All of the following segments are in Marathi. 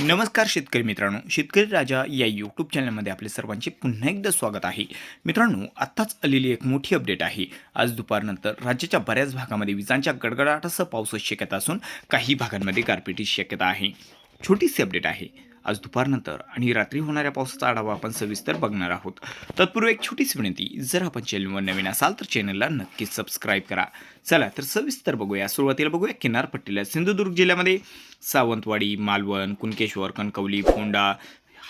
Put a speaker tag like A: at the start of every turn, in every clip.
A: नमस्कार शेतकरी मित्रांनो शेतकरी राजा या यूट्यूब चॅनलमध्ये आपले सर्वांचे पुन्हा एकदा स्वागत आहे. मित्रांनो आत्ताच आलेली एक मोठी अपडेट आहे. आज दुपारनंतर राज्याच्या बऱ्याच भागामध्ये विजांच्या गडगडाटासह पावसाची शक्यता असून काही भागांमध्ये गारपिटीची शक्यता आहे. छोटीशी अपडेट आहे. आज दुपारनंतर आणि रात्री होणाऱ्या पावसाचा आढावा आपण सविस्तर बघणार आहोत. तत्पूर्वी एक छोटीशी विनंती जर आपण चॅनलवर नवीन असाल तर चॅनलला नक्कीच सबस्क्राईब करा. चला तर सविस्तर बघूया. सुरुवातीला बघूया किनारपट्टीला. सिंधुदुर्ग जिल्ह्यामध्ये सावंतवाडी मालवण कुणकेश्वर कणकवली फोंडा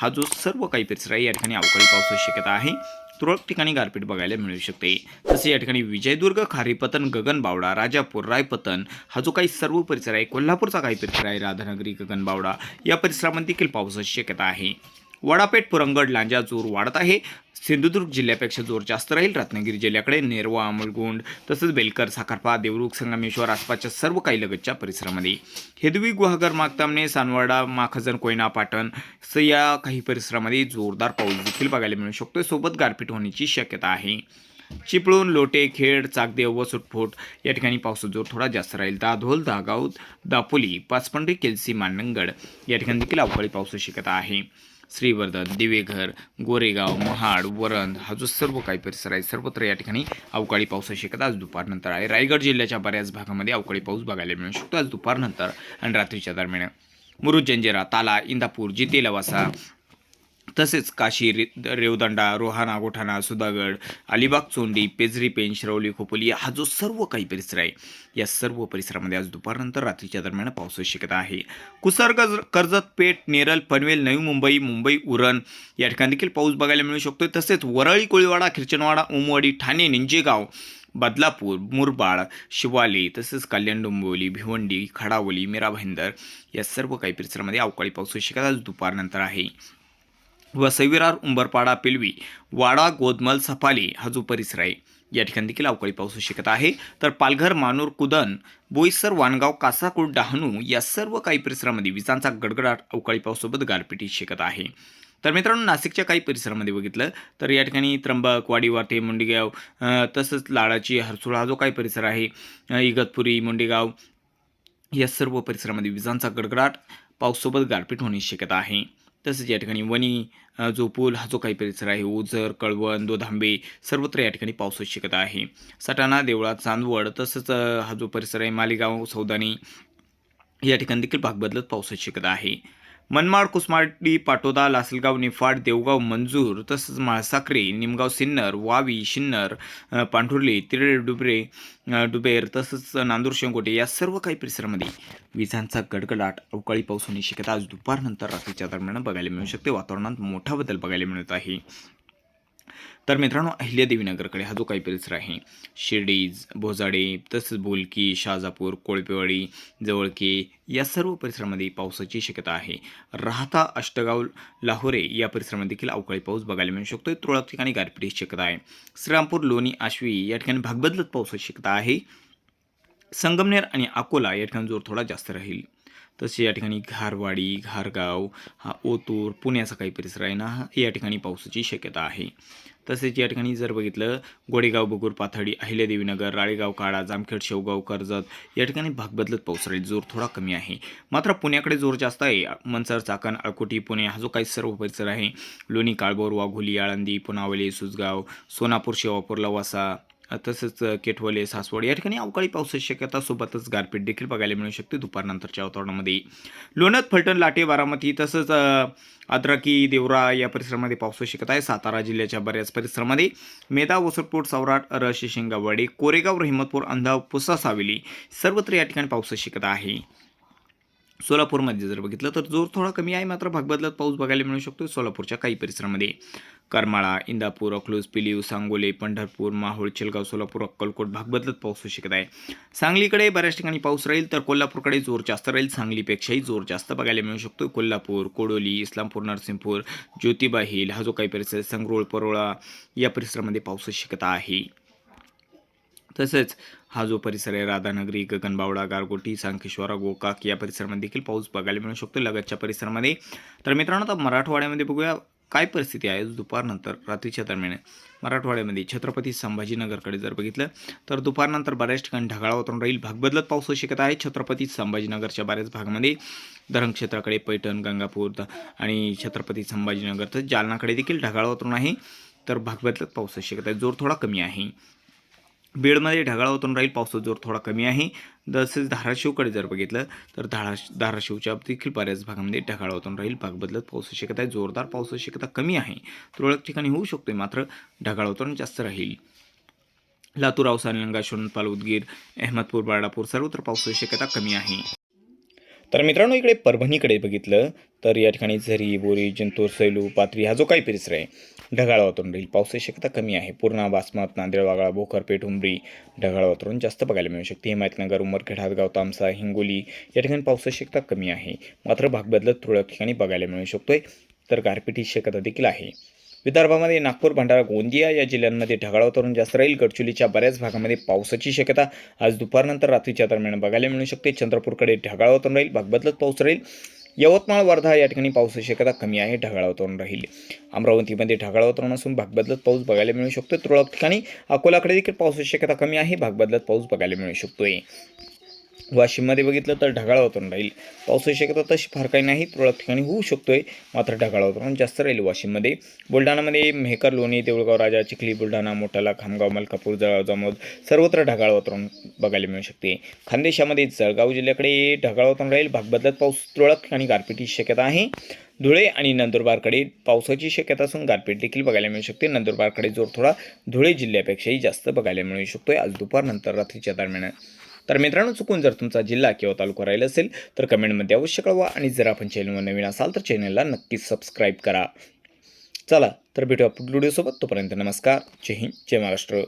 A: हा जो सर्व काही परिसर आहे या ठिकाणी अवकाळी पावसाची शक्यता आहे. तुरळक ठिकाणी गारपीट बघायला मिळू शकते. तसे या ठिकाणी विजयदुर्ग खारीपतन गगनबावडा राजापूर रायपतन हा जो काही सर्व परिसर आहे कोल्हापूरचा काही परिसर आहे राधानगरी गगनबावडा या परिसरामध्ये देखील पावसाची शक्यता आहे. वडापेठ पुरंगड लांजा जोर वाढत आहे. सिंधुदुर्ग जिल्ह्यापेक्षा जोर जास्त राहील. रत्नागिरी जिल्ह्याकडे नेरवा अमलगुंड तसंच बेलकर साखरपा देवरुख संगमेश्वर आसपासच्या सर्व काही लगतच्या परिसरामध्ये. हेदवी गुहागर मागतामणे सानवाडा माखजन कोयना पाटण स या काही परिसरामध्ये जोरदार पाऊस देखील बघायला मिळू शकतो सोबत गारपीट होण्याची शक्यता आहे. चिपळूण लोटे खेड चाकदेव व सुटफोट या ठिकाणी पावसाचा जोर थोडा जास्त राहील. दाधोल दागाव दापोली पाचपंढरी केलसी मानंगड या ठिकाणी देखील अवकाळी पावसाची शक्यता आहे. श्रीवर्धन दिवेघर गोरेगाव महाड वरण हा जो सर्व काही परिसर आहे सर्वत्र या ठिकाणी अवकाळी पावसाची शक्यता आज दुपारनंतर आहे. रायगड जिल्ह्याच्या बऱ्याच भागामध्ये अवकाळी पाऊस बघायला मिळू शकतो. आज दुपारनंतर आणि रात्रीच्या दरम्यान मुरुड जंजिरा ताला इंदापूर जितेलवासा तसेच काशी रे रेवदंडा रोहाणा गोठाणा सुधागड अलिबाग चोंडी पेजरी पेन शिरवली खोपोली हा जो सर्व काही परिसर आहे या सर्व परिसरामध्ये आज दुपारनंतर रात्रीच्या दरम्यान पावसाची शक्यता आहे. कुसर कर्जत पेठ नेरल पनवेल नवी मुंबई मुंबई उरण या ठिकाणी देखील पाऊस बघायला मिळू शकतो तसेच वरळी कोळीवाडा खिरचनवाडा उमवाडी ठाणे निंजेगाव बदलापूर मुरबाड शिवाली तसेच कल्याण डोंबिवली भिवंडी खडावली मीरा भाईंदर या सर्व काही परिसरामध्ये अवकाळी पावसाची शक्यता आज दुपारनंतर आहे. व सविरार उंबरपाडा पिलवी वाडा गोदमल सफाली हा जो परिसर आहे या ठिकाणी देखील अवकाळी पाऊस होऊ शकत आहे. तर पालघर मानूर कुदन बोईसर वाणगाव कासाकोट डहाणू या सर्व काही परिसरामध्ये विजांचा गडगडाट अवकाळी पावसासोबत गारपिटीची शकत आहे. तर मित्रांनो नाशिकच्या काही परिसरामध्ये बघितलं तर या ठिकाणी त्र्यंबक वाडीवाटे मुंडेगाव तसंच लाडाची हरसुळा हा जो काही परिसर आहे इगतपुरी मुंडेगाव या सर्व परिसरामध्ये विजांचा गडगडाट पावसासोबत गारपीट होण्याची शक्यता आहे. तसेच या ठिकाणी वणी जो पूल हा जो काही परिसर आहे ओझर कळवण दोधांबे सर्वत्र या ठिकाणी पावसाची शक्यता आहे. सटाणा देवळा चांदवड तसंच हा जो परिसर आहे मालेगाव सौदानी या ठिकाणी देखील भाग बदलत पावसाची शक्यता आहे. मनमाड कुसमाडी पाटोदा लासलगाव निफाड देवगाव मंजूर तसंच माळसाखरे निमगाव सिन्नर वावी शिन्नर पांढुर्ली तिरडे डुबरे डुबेर तसंच नांदूर शेंगोटे या सर्व काही परिसरामध्ये विजांचा गडगडाट अवकाळी पाऊस होण्याची शक्यता आज दुपारनंतर रात्रीच्या दरम्यान बघायला मिळू शकते. वातावरणात मोठा बदल बघायला मिळत आहे. तर मित्रांनो अहिल्यादेवीनगरकडे हा जो काही परिसर आहे शिर्डीज भोजाडे तसंच बोलकी शाजापूर कोळपेवाडी जवळके या सर्व परिसरामध्ये पावसाची शक्यता आहे. राहता अष्टगाव लाहोरे या परिसरामध्ये देखील अवकाळी पाऊस बघायला मिळू शकतो तुरळक ठिकाणी गारपिटीची शक्यता आहे. श्रीरामपूर लोणी आश्वी या ठिकाणी भागबदलत पावसाची शक्यता आहे. संगमनेर आणि अकोला या ठिकाणी जोर थोडा जास्त राहील. तसे या ठिकाणी घारवाडी घारगाव हा ओतूर पुण्याचा काही परिसर आहे ना हा या ठिकाणी पावसाची शक्यता आहे. तसेच या ठिकाणी जर बघितलं गोडेगाव बगूर पाथडी अहिल्यादेवीनगर राळेगाव काळा जामखेड शेवगाव कर्जत या ठिकाणी भाग बदलत पाऊस राहील जोर थोडा कमी आहे. मात्र पुण्याकडे जोर जास्त आहे. मनसर चाकण अळकोटी पुणे हा जो काही सर्व परिसर आहे लोणी काळभोर वाघोली आळंदी पुनावली सुजगाव सोनापूर शेवापूर लवासा तसंच केटवले सासवड या ठिकाणी अवकाळी पावसाची शक्यता सोबतच गारपीट देखील बघायला मिळू शकते दुपारनंतरच्या वातावरणामध्ये. लोणत फलटण लाटे बारामती तसंच अद्राकी देवरा या परिसरामध्ये पावसाची शक्यता आहे. सातारा जिल्ह्याच्या बऱ्याच परिसरामध्ये मेधा वसरपूर सौराट रशी शिंगावाडी कोरेगाव रहिमतपूर अंधाव पुसा सावेली सर्वत्र या ठिकाणी पावसाची शक्यता आहे. सोलापूरमध्ये जर बघितलं तर जोर थोडा कमी आहे. मात्र भागबदलात पाऊस बघायला मिळू शकतो सोलापूरच्या काही परिसरामध्ये. करमाळा इंदापूर अकलूज पिलीव सांगोले पंढरपूर माहोळ चिलगाव सोलापूर अक्कलकोट भाग बदलत पाऊस होऊ शकत आहे. सांगलीकडे बऱ्याच ठिकाणी पाऊस राहील तर कोल्हापूरकडे जोर जास्त राहील. सांगलीपेक्षाही जोर जास्त बघायला मिळू शकतो. कोल्हापूर कोडोली इस्लामपूर नरसिंहपूर ज्योतिबा हिल हा जो काही परिसर आहे, संगरोळ परोळा या परिसरामध्ये पाऊस शक्यता आहे. तसेच हा जो परिसर आहे राधानगरी गगनबावडा गारगोटी सांखेश्वरा गोकाक या परिसरामध्ये देखील पाऊस बघायला मिळू शकतो. लगतच्या परिसरामध्ये तर मित्रांनो आता मराठवाड्यामध्ये बघूया. काय परिस्थिती आहे? दुपारनंतर रात्रीच्या दरम्यान मराठवाड्यामध्ये छत्रपती संभाजीनगरकडे जर बघितलं तर दुपारनंतर बऱ्याच ठिकाणी ढगाळ वातावरण राहील. भाग बदलत पाऊस होऊ शकत आहे. छत्रपती संभाजीनगरच्या बऱ्याच भागामध्ये धरण क्षेत्राकडे पैठण गंगापूर आणि छत्रपती संभाजीनगर तर जालनाकडे देखील ढगाळ वातावरण आहे. तर भाग बदलत पाऊस होऊ शकत आहे. जोर थोडा कमी आहे. बीडमध्ये ढगाळ वातावरण राहील पावसाचा जोर थोडा कमी आहे. तसेच धाराशिवकडे जर बघितलं तर धारा धाराशिवच्या देखील बऱ्याच भागामध्ये ढगाळ वातावरण राहील. भाग बदलत पावसाची शक्यता आहे. जोरदार पावसाची शक्यता कमी आहे. तुरळक ठिकाणी होऊ शकते मात्र ढगाळ वातावरण जास्त राहील. लातूर औसा निलंगा शोणपाल उदगीर अहमदपूर बाळापूर सर्वत्र पावसाची शक्यता कमी आहे. तर मित्रांनो इकडे परभणीकडे बघितलं तर या ठिकाणी झरी बोरी जिंतूर सैलू पात्री हा जो काही परिसर आहे ढगाळ वातावरण राहील. पावसाची शक्यता कमी आहे. पूर्णा बासमत नांदेड वागळा भोकर पेठ उमरी ढगाळ वातावरण जास्त बघायला मिळू शकते. हिमायतनगर उमरखेड हातगाव तामसा हिंगोली या ठिकाणी पावसाची शक्यता कमी आहे. मात्र भाग बदलत तुरळक ठिकाणी बघायला मिळू शकतोय. तर गारपिटीची शक्यता देखील आहे. विदर्भामध्ये नागपूर भंडारा गोंदिया या जिल्ह्यांमध्ये ढगाळ वातावरण जास्त राहील. गडचुलीच्या बऱ्याच भागामध्ये पावसाची शक्यता आज दुपारनंतर रात्रीच्या दरम्यान बघायला मिळू शकते. चंद्रपूरकडे ढगाळ वातावरण राहील. भाग बदलत पाऊस राहील. यवतमाळ वर्धा या ठिकाणी पावसाची शक्यता कमी आहे ढगाळ वातावरण राहील. अमरावतीमध्ये ढगाळ वातावरण असून भाग बदलत पाऊस बघायला मिळू शकतो तुरळक ठिकाणी अकोलाकडे देखील पावसाची शक्यता कमी आहे भाग बदलत पाऊस बघायला मिळू शकतोय. वाशिममध्ये बघितलं तर ढगाळ वातावरण राहील. पावसाची शक्यता तशी फार काही नाही. तुरळक ठिकाणी होऊ शकतोय. मात्र ढगाळ वातावरण जास्त राहील वाशिममध्ये. बुलढाणामध्ये मेहकर लोणी देऊळगाव राजा चिखली बुलढाणा मोठाला खामगाव मलकापूर जळगाव जामोद सर्वत्र ढगाळ वातावरण बघायला मिळू शकते. खानदेशामध्ये जळगाव जिल्ह्याकडे ढगाळ वातावरण राहील. भाग बदलत पाऊस तुरळक ठिकाणी गारपिटीची शक्यता आहे. धुळे आणि नंदुरबारकडे पावसाची शक्यता असून गारपीट देखील बघायला मिळू शकते. नंदुरबारकडे जोर थोडा धुळे जिल्ह्यापेक्षाही जास्त बघायला मिळू शकतोय. आज दुपारनंतर रात्रीच्या दरम्यान तर मित्रांनो चुकून जर तुमचा जिल्हा किंवा तालुका राहिला असेल तर कमेंटमध्ये अवश्य कळवा आणि जर आपण चॅनलवर नवीन असाल तर चॅनलला नक्कीच सबस्क्राईब करा. चला तर भेटूया पुढील व्हिडिओसोबत तोपर्यंत नमस्कार. जय हिंद जय महाराष्ट्र.